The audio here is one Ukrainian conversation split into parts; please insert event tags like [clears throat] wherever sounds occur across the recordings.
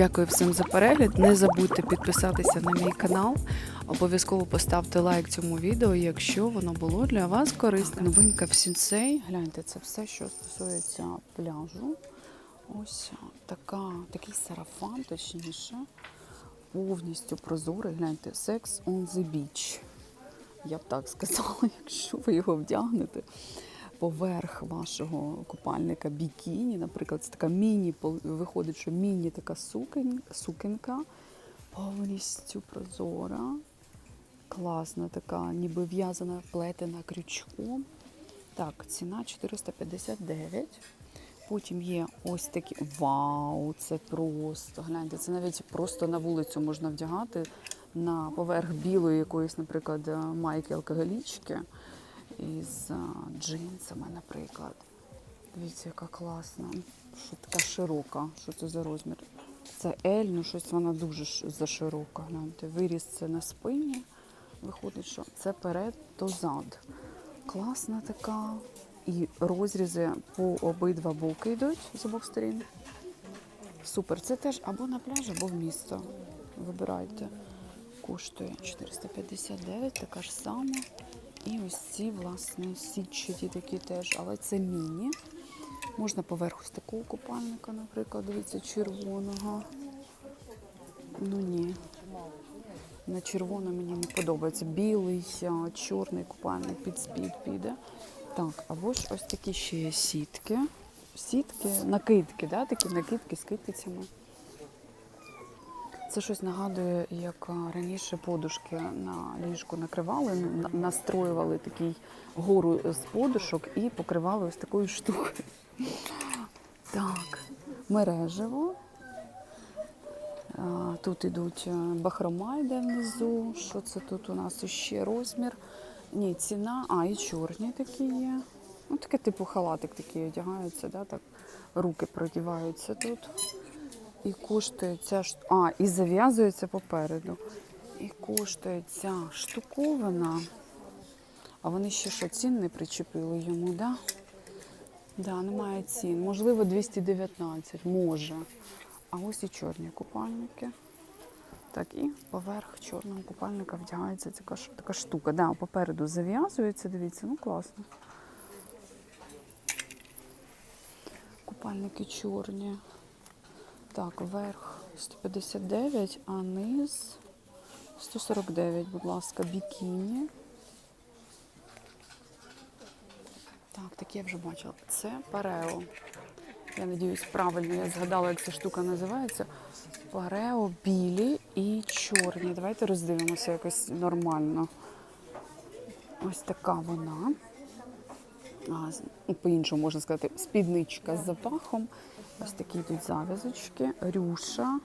Дякую всім за перегляд. Не забудьте підписатися на мій канал. Обов'язково поставте лайк цьому відео, якщо воно було для вас корисне. Новинка в сінсей. Гляньте, це все, що стосується пляжу. Ось така, такий сарафан, точніше, повністю прозорий. Гляньте, Sex on the beach. Я б так сказала, [laughs] якщо ви його вдягнете поверх вашого купальника бікіні, наприклад, це така міні, виходить, що міні така сукенка, повністю прозора, класна така, ніби в'язана, плетена крючком. Так, ціна 459. Потім є ось такі. Вау, це просто. Гляньте, це навіть просто на вулицю можна вдягати на поверх білої якоїсь, наприклад, майки алкоголічки із джинсами, наприклад. Дивіться, яка класна. Що така широка. Що це за розмір? Це L, ну щось вона дуже заширока. Гляньте, виріс це на спині. Виходить, що це перед, то зад. Класна така. І розрізи по обидва боки йдуть з обох сторін. Супер. Це теж або на пляж, або в місто. Вибирайте. Коштує 459, така ж сама. І ось ці, власне, сітчаті такі теж, але це міні. Можна поверх ось такого купальника, наприклад, дивіться, червоного. Ну ні. На червоно мені не подобається. Білий, чорний купальник під спід піде. Так, або ж ось такі ще є сітки. Сітки, накидки, да? такі накидки з китицями. Це щось нагадує, як раніше подушки на ліжку накривали, настроювали такий гору з подушок і покривали ось такою штукою. Так, мережево. Тут ідуть е, бахрома йде внизу. Що це тут у нас ще розмір? Ні, ціна. А, і чорні такі є. Ну, таке типу халатик такий одягаються, да, так руки продіваються тут. І коштує ця а, і зав'язується попереду. І коштує ця штуковина. А вони ще що, цін не причепили йому, да? Да, немає цін. Можливо, 219, може. А ось і чорні купальники. Так, і поверх чорного купальника вдягається така, така штука. Да, попереду зав'язується, дивіться, ну класно. Купальники чорні. Так, верх 159, а низ 149, будь ласка, бікіні. Так, таке я вже бачила. Це парео. Я надіюсь, правильно я згадала, як ця штука називається. Парео білі і чорні. Давайте роздивимося якось нормально. Ось така вона. По-іншому можна сказати, спідничка з запахом. Ось такі йдуть зав'язочки, рюша.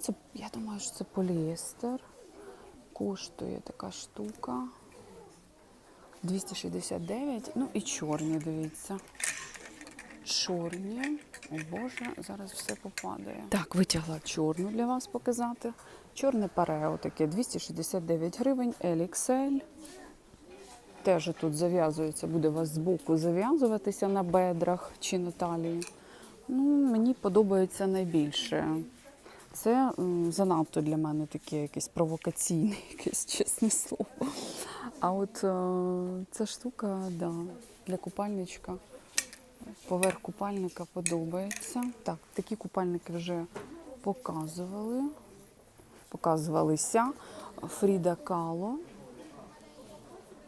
Це, я думаю, що це поліестер. Коштує така штука. 269. Ну і чорні, дивіться. Чорні. О Боже, зараз все попадає. Так, витягла чорну для вас показати. Чорне парео таке 269 гривень, LXL. Теж тут зав'язується, буде вас збоку зав'язуватися на бедрах чи на талії. Ну, мені подобається найбільше. Це занадто для мене таке якесь провокаційне, [laughs] якесь чесне слово. А от е, ця штука, да, для купальничка, поверх купальника подобається. Так, такі купальники вже показували. Показувалися. Фріда Кало.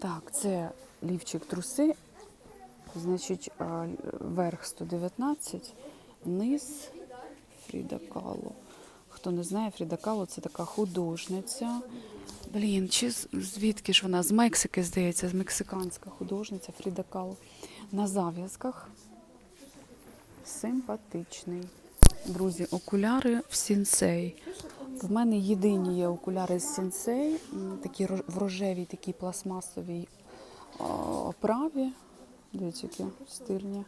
Так, це лівчик труси. Значить, верх 119, низ Фріда Кало. Хто не знає, Фріда Кало це така художниця. Блін, чи звідки ж вона? З Мексики, здається, з мексиканська художниця Фріда Кало. На зав'язках. Симпатичний. Друзі, окуляри в сінсей. В мене єдині є окуляри з сінсей, такі в рожевій, такій пластмасовій оправі. Дивіться, які стильні.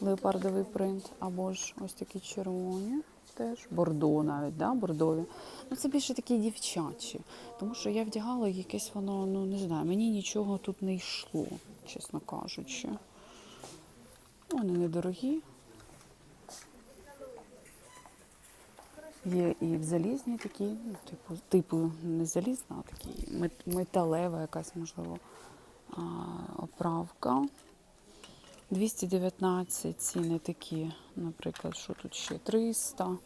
Леопардовий принт, або ж ось такі червоні. Теж бордо навіть, да, бордові. Ну це більше такі дівчачі. Тому що я вдягала якесь воно, ну не знаю, мені нічого тут не йшло, чесно кажучи. Вони недорогі. Є і в залізній такі, типу, типу не залізна, а такі металева якась, можливо, оправка. 219 ціни такі, наприклад, що тут ще 300.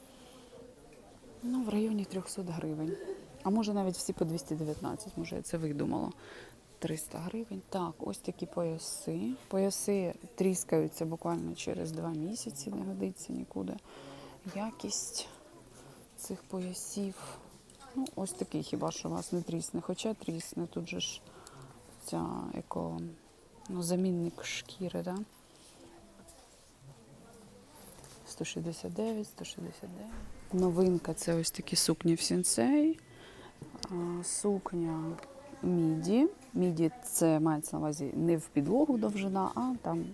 Ну, в районі 300 гривень. А може навіть всі по 219, може я це видумала. 300 гривень. Так, ось такі пояси. Пояси тріскаються буквально через 2 місяці, не годиться нікуди. Якість цих поясів. Ну, ось такий хіба що у вас не трісне. Хоча трісне, тут же ж ця еко, ну, замінник шкіри, да? 169, 169. Новинка це ось такі сукні в сінцей. Сукня міді. Міді це мається на увазі не в підлогу довжина, а там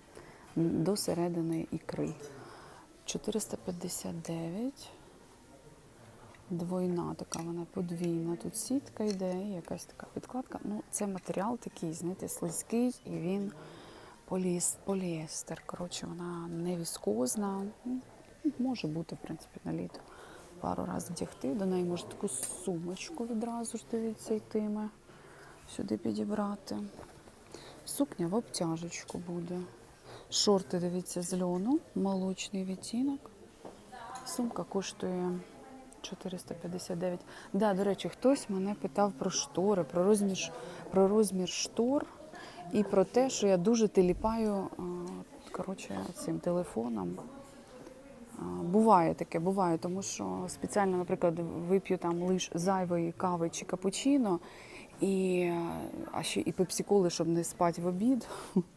до середини ікри. 459. Двойна така, вона подвійна. Тут сітка йде, і якась така підкладка. Ну, це матеріал такий, знаєте, слизький, і він поліестер. Коротше, вона не віскозна. Ну, Може бути, в принципі, на літо. Пару разів вдягти. До неї може таку сумочку відразу ж дивіться, йтиме. Сюди підібрати. Сукня в обтяжечку буде. Шорти, дивіться, з льону, молочний відтінок. Сумка коштує 459. Да, до речі, хтось мене питав про штори, про розмір, про розмір штор і про те, що я дуже теліпаю коротше, цим телефоном. Буває таке, буває, тому що спеціально, наприклад, вип'ю там лише зайвої кави чи капучино, і, е, а ще і пепсиколи, щоб не спати в обід. [laughs]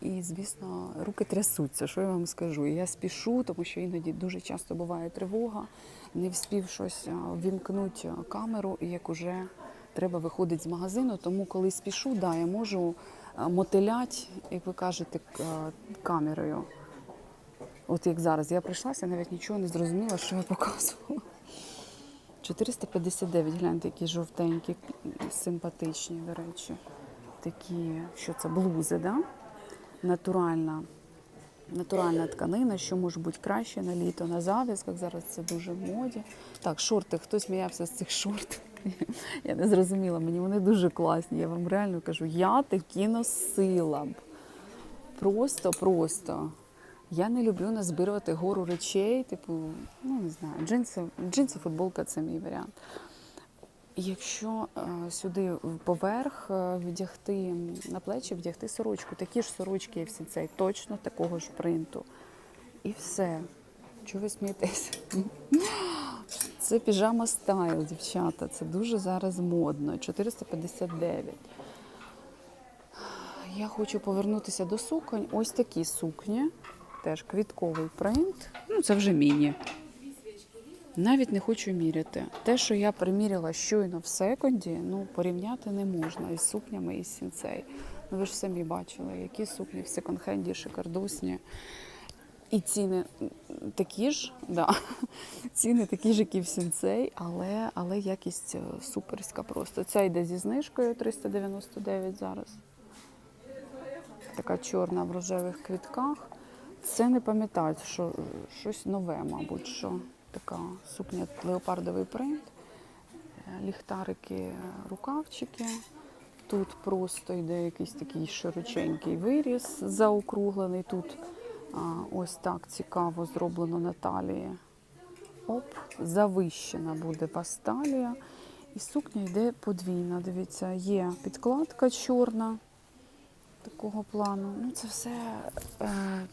І, звісно, руки трясуться, що я вам скажу. Я спішу, тому що іноді дуже часто буває тривога, не вспів щось вімкнути камеру, і як уже треба виходити з магазину. Тому коли спішу, да, я можу а, мотилять, як ви кажете, камерою. От як зараз я прийшлася, навіть нічого не зрозуміла, що я показувала. 459, гляньте, які жовтенькі, симпатичні, до речі. Такі, що це блузи, да? Натуральна, натуральна тканина, що може бути краще на літо, на зав'язках. Зараз це дуже в моді. Так, шорти, хтось сміявся з цих шорт. [laughs] Я не зрозуміла, мені вони дуже класні. Я вам реально кажу, я такі носила б. Просто, просто. Я не люблю назбирувати гору речей, типу, ну не знаю, джинси, джинси, футболка це мій варіант. Якщо е, сюди поверх е, вдягти на плечі, вдягти сорочку, такі ж сорочки, всі цей, точно такого ж принту. І все. Чого ви смієтеся? [laughs] Це піжама стайл, дівчата. Це дуже зараз модно. 459. Я хочу повернутися до суконь. Ось такі сукні. Теж квітковий принт. Ну, це вже міні. Навіть не хочу міряти. Те, що я приміряла щойно в секонді, ну порівняти не можна із сукнями із сінцей. Ну ви ж самі бачили, які сукні в секонд-хенді шикардосні. І ціни такі ж, да. ціни такі ж, як і в сінцей, але, але якість е, суперська просто. Ця йде зі знижкою 399 зараз. Така чорна в рожевих квітках. Це не пам'ятаю, що е, щось нове, мабуть, що така сукня леопардовий принт, е, ліхтарики, е, рукавчики. Тут просто йде якийсь такий широченький виріз заокруглений. Тут а, ось так цікаво зроблено на талії. Оп, завищена буде пасталія. І сукня йде подвійна. Дивіться, є підкладка чорна такого плану. Ну, це все е,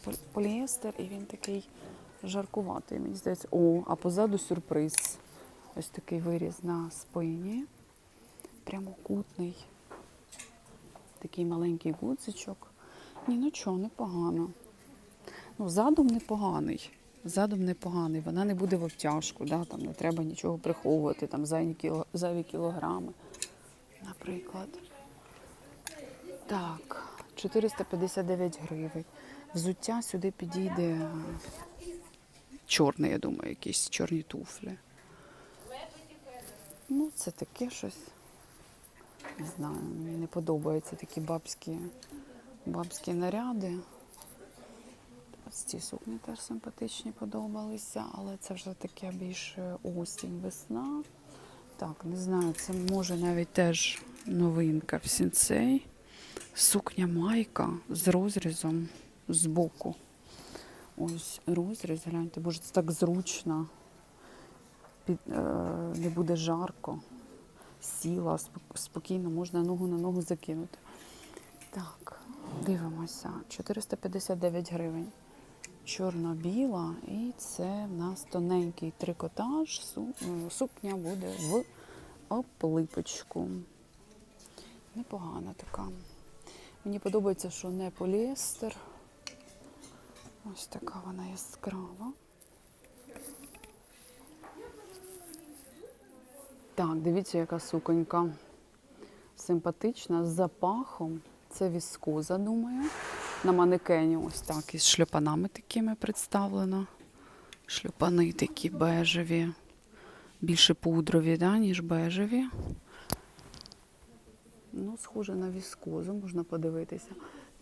пол- поліестер, і він такий жаркуватий, мені здається. О, а позаду сюрприз. Ось такий виріз на спині. Прямокутний. Такий маленький гудзичок. Ні, ну чого, непогано. Ну, задум непоганий. Задум непоганий. Вона не буде в обтяжку, да? там не треба нічого приховувати, там зайві, кіло, зайві кілограми, наприклад. Так, 459 гривень. Взуття сюди підійде чорне, я думаю, якісь чорні туфлі. Ну, це таке щось. Не знаю, мені не подобаються такі бабські, бабські наряди. Ось ці сукні теж симпатичні подобалися, але це вже таке більше осінь, весна. Так, не знаю, це може навіть теж новинка в сінцей. Сукня майка з розрізом з боку. Ось розріз, гляньте, боже, це так зручно. Під, е, не буде жарко. Сіла, спокійно, можна ногу на ногу закинути. Так, дивимося. 459 гривень. Чорно-біла, і це в нас тоненький трикотаж. Е, Сукня буде в оплипочку. Непогана така. Мені подобається, що не поліестер. Ось така вона яскрава. Так, дивіться, яка суконька. Симпатична, з запахом. Це віскоза, думаю. На манекені ось так із шльопанами такими представлено. Шльопани такі бежеві, більше пудрові, да, ніж бежеві. Ну, схоже на віскозу, можна подивитися.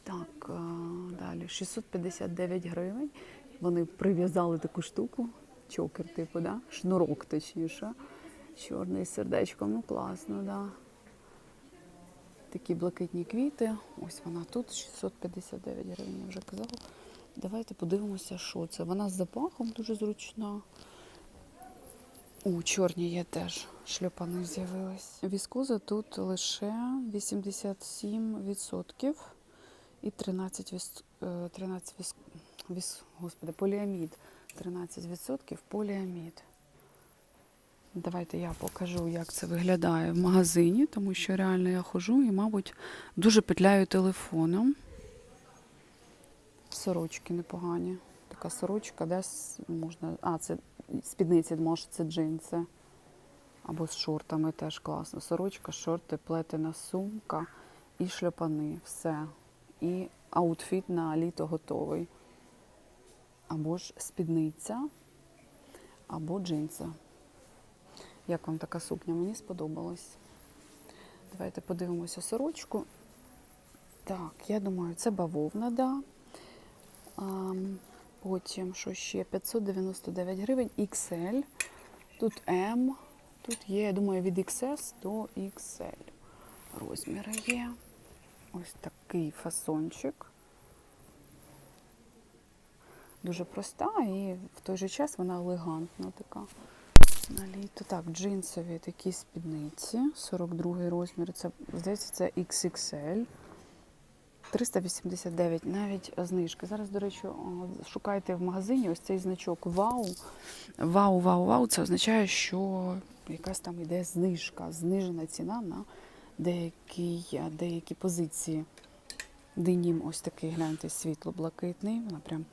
Так, далі 659 гривень. Вони прив'язали таку штуку, чокер, типу, да? шнурок точніше. Чорний з сердечком, ну класно, да. Такі блакитні квіти. Ось вона тут 659 гривень, я вже казала. Давайте подивимося, що це. Вона з запахом дуже зручна. У чорній є теж шльопани з'явились. Віскоза тут лише 87% і 13, віс, е, 13 віс, віс, господи, поліамід. 13% поліамід. Давайте я покажу, як це виглядає в магазині, тому що реально я ходжу і, мабуть, дуже петляю телефоном. Сорочки непогані. Така сорочка, десь можна. А, це спідниці, може, це джинси. Або з шортами теж класно. Сорочка, шорти, плетена сумка і шльопани. Все. І аутфіт на літо готовий. Або ж спідниця, або джинси. Як вам така сукня? Мені сподобалась. Давайте подивимося сорочку. Так, я думаю, це бавовна, да. А, потім, що ще? 599 гривень, XL. Тут М. Тут є, я думаю, від XS до XL. Розміри є. Ось такий фасончик. Дуже проста і в той же час вона елегантна така. На літо. Так, джинсові такі спідниці. 42 розмір. Це, здається, це XXL. 389, навіть знижки. Зараз, до речі, шукайте в магазині ось цей значок Вау. Вау, вау, вау. Це означає, що якась там йде знижка, знижена ціна на деякі, деякі позиції. Денім ось такий, гляньте, світло-блакитний. Вона прям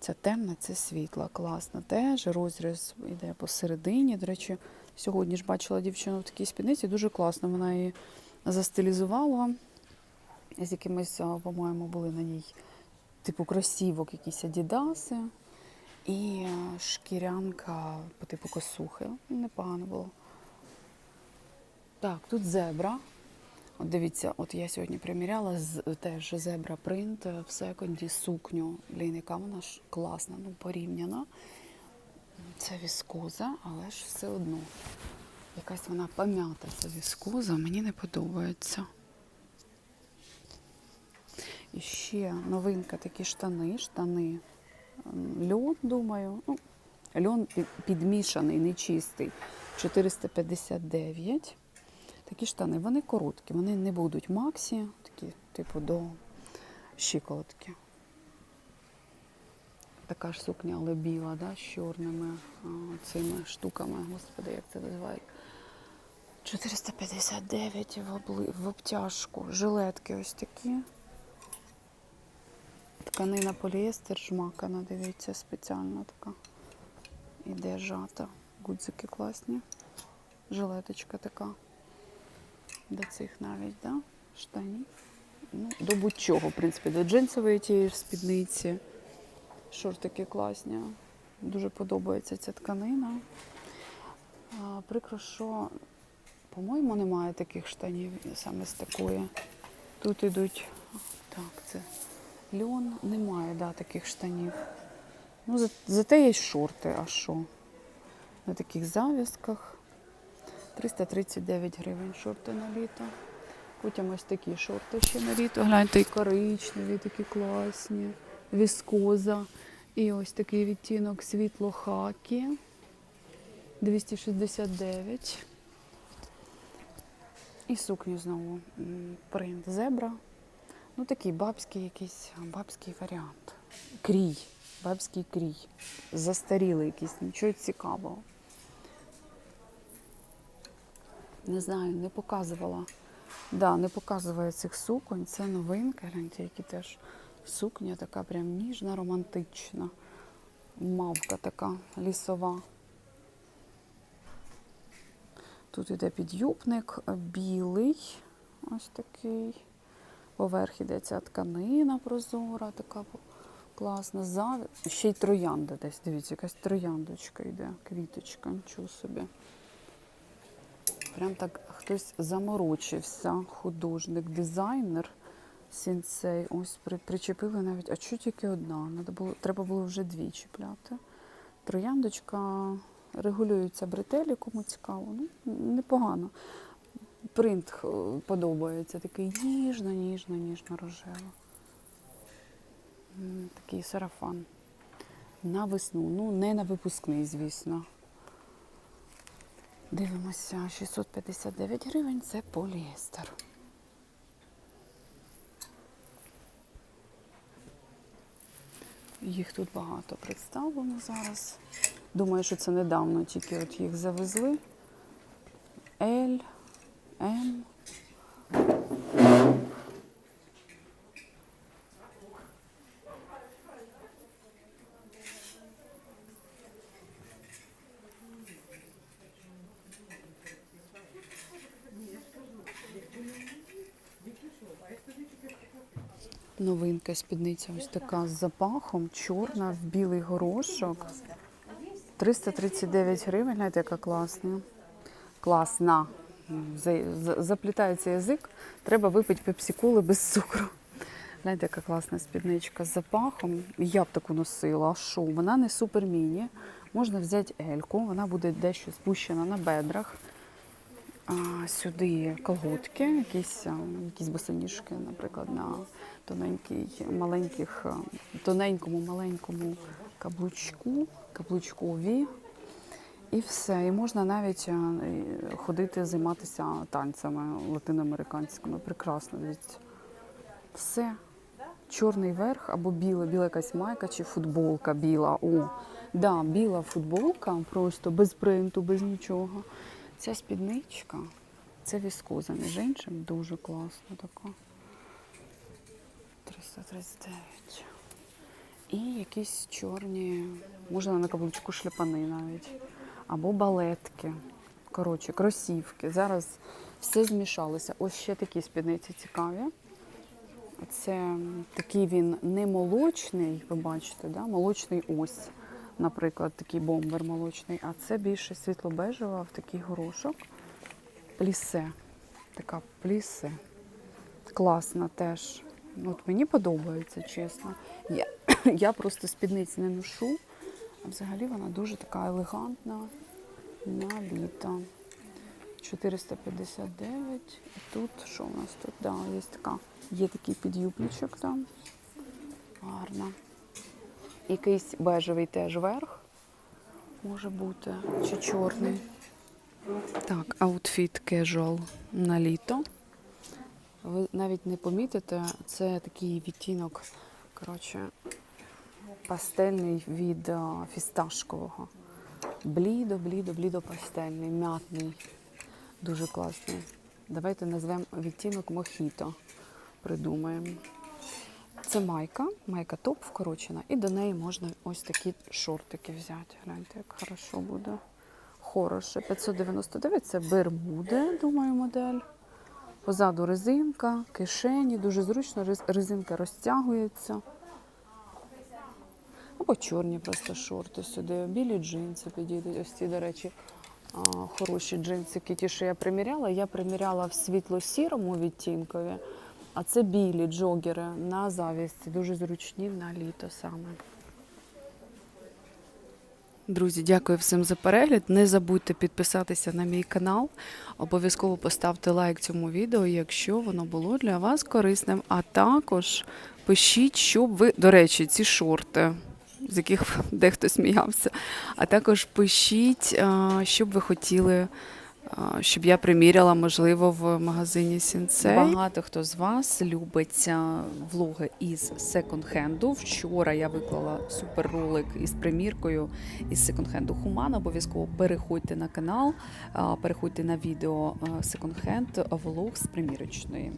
Ця темна, це світла. Класно. Теж розріз йде посередині. До речі, сьогодні ж бачила дівчину в такій спідниці. Дуже класно. Вона її застилізувала. З якимись, по-моєму, були на ній типу кросівок, якісь адідаси. І шкірянка по типу косухи. Непогано було. Так, тут зебра. От дивіться, от я сьогодні приміряла з теж зебра принт в секонді сукню. Блін, яка вона ж класна, ну порівняна. Це віскоза, але ж все одно. Якась вона пом'ята, ця віскоза, мені не подобається. І ще новинка такі штани, штани. Льон, думаю. Ну, льон підмішаний, нечистий. 459. Такі штани, вони короткі, вони не будуть максі, такі, типу, до щиколотки. Така ж сукня, але біла, да, з чорними а, цими штуками, господи, як це називають. 459 в, обли... в обтяжку. Жилетки ось такі. Тканина поліестер, жмакана, дивіться, спеціальна така. Іде жата. Гудзики класні. Жилеточка така до цих навіть, да? штанів. Ну, до будь-чого, в принципі, до джинсової тієї ж спідниці. Шортики класні. Дуже подобається ця тканина. А, прикро, що, по-моєму, немає таких штанів саме з такої. Тут ідуть, так, це Льон немає, да, таких штанів. Ну, зате є шорти, а що? На таких зав'язках. 339 гривень шорти на літо. Потім ось такі шорти ще на літо. Гляньте, і коричневі, такі класні, віскоза. І ось такий відтінок світло хакі. 269. І сукні знову. Принт зебра. Ну такий бабський якийсь бабський варіант. Крій. Бабський крій. Застарілий якийсь, нічого цікавого. Не знаю, не показувала. Да, не показує цих суконь. Це новинка. Гляньте, які теж сукня така прям ніжна, романтична. Мавка така лісова. Тут іде підюбник білий, ось такий. Поверх ця тканина прозора, така класна. Заві... Ще й троянда десь. Дивіться, якась трояндочка йде, квіточка, нічого собі. Прям так хтось заморочився, художник, дизайнер сінцей. Ось при, причепили навіть, а чого тільки одна? Надо було, треба було вже дві чіпляти. Трояндочка регулюється бретелі, кому цікаво. Ну, непогано. Принт е, подобається, такий ніжно, ніжно, ніжно рожево. Такий сарафан. На весну. Ну, не на випускний, звісно. Дивимося, 659 гривень це поліестер. Їх тут багато представлено зараз. Думаю, що це недавно тільки от їх завезли. L, М. Новинка спідниця ось така з запахом, чорна в білий горошок. 339 гривень, гляньте, яка класна. Класна. За- за- Заплітається язик, треба випити пепсиколи без цукру. Гляньте, яка класна спідничка з запахом. Я б таку носила. А що? Вона не супер міні. Можна взяти ельку, вона буде дещо спущена на бедрах. А, сюди колготки, якісь, якісь босоніжки, наприклад, на тоненький, маленьких, тоненькому, маленькому каблучку, каблучкові. І все. І можна навіть ходити, займатися танцями латиноамериканськими. Прекрасно. Все. Чорний верх або біле, біла якась майка чи футболка біла. О, да, біла футболка, просто без принту, без нічого. Ця спідничка, це віскоза, між іншим, дуже класна така. 339. І якісь чорні, можна на каблучку шляпани навіть. Або балетки. Коротше, кросівки. Зараз все змішалося. Ось ще такі спідниці цікаві. Це такий він не молочний, ви бачите, да? молочний ось, наприклад, такий бомбер молочний, а це більше світло-бежева в такий горошок. Плісе. Така плісе. Класна теж. От мені подобається, чесно. Я, [clears throat] я просто спідниць не ношу, а взагалі вона дуже така елегантна на літо. 459. І тут що у нас тут? Да, є така, є такий підюбничок там. Гарно. Якийсь бежевий теж верх може бути, чи чорний. Так, аутфіт casual на літо. Ви навіть не помітите, це такий відтінок, коротше, пастельний від фісташкового. Блідо, блідо, блідо пастельний, м'ятний. Дуже класний. Давайте назвемо відтінок мохіто. Придумаємо. Це майка, майка топ вкорочена, і до неї можна ось такі шортики взяти. Гляньте, як хорошо буде. Хороше. 599 це бермуди, думаю, модель. Позаду резинка, кишені, дуже зручно, резинка розтягується. Або чорні просто шорти сюди, білі джинси підійдуть. Ось ці, до речі, хороші джинсики. Ті, що я приміряла, я приміряла в світло-сірому відтінкові, А це білі джогери на завість, дуже зручні на літо саме. Друзі, дякую всім за перегляд. Не забудьте підписатися на мій канал. Обов'язково поставте лайк цьому відео, якщо воно було для вас корисним. А також пишіть, щоб ви, до речі, ці шорти, з яких [laughs] дехто сміявся. А також пишіть, щоб ви хотіли, щоб я приміряла, можливо, в магазині Сінцей. Багато хто з вас любить влоги із секонд-хенду. Вчора я виклала суперролик із приміркою із секонд-хенду Хуман. Обов'язково переходьте на канал, переходьте на відео секонд-хенд влог з примірочної.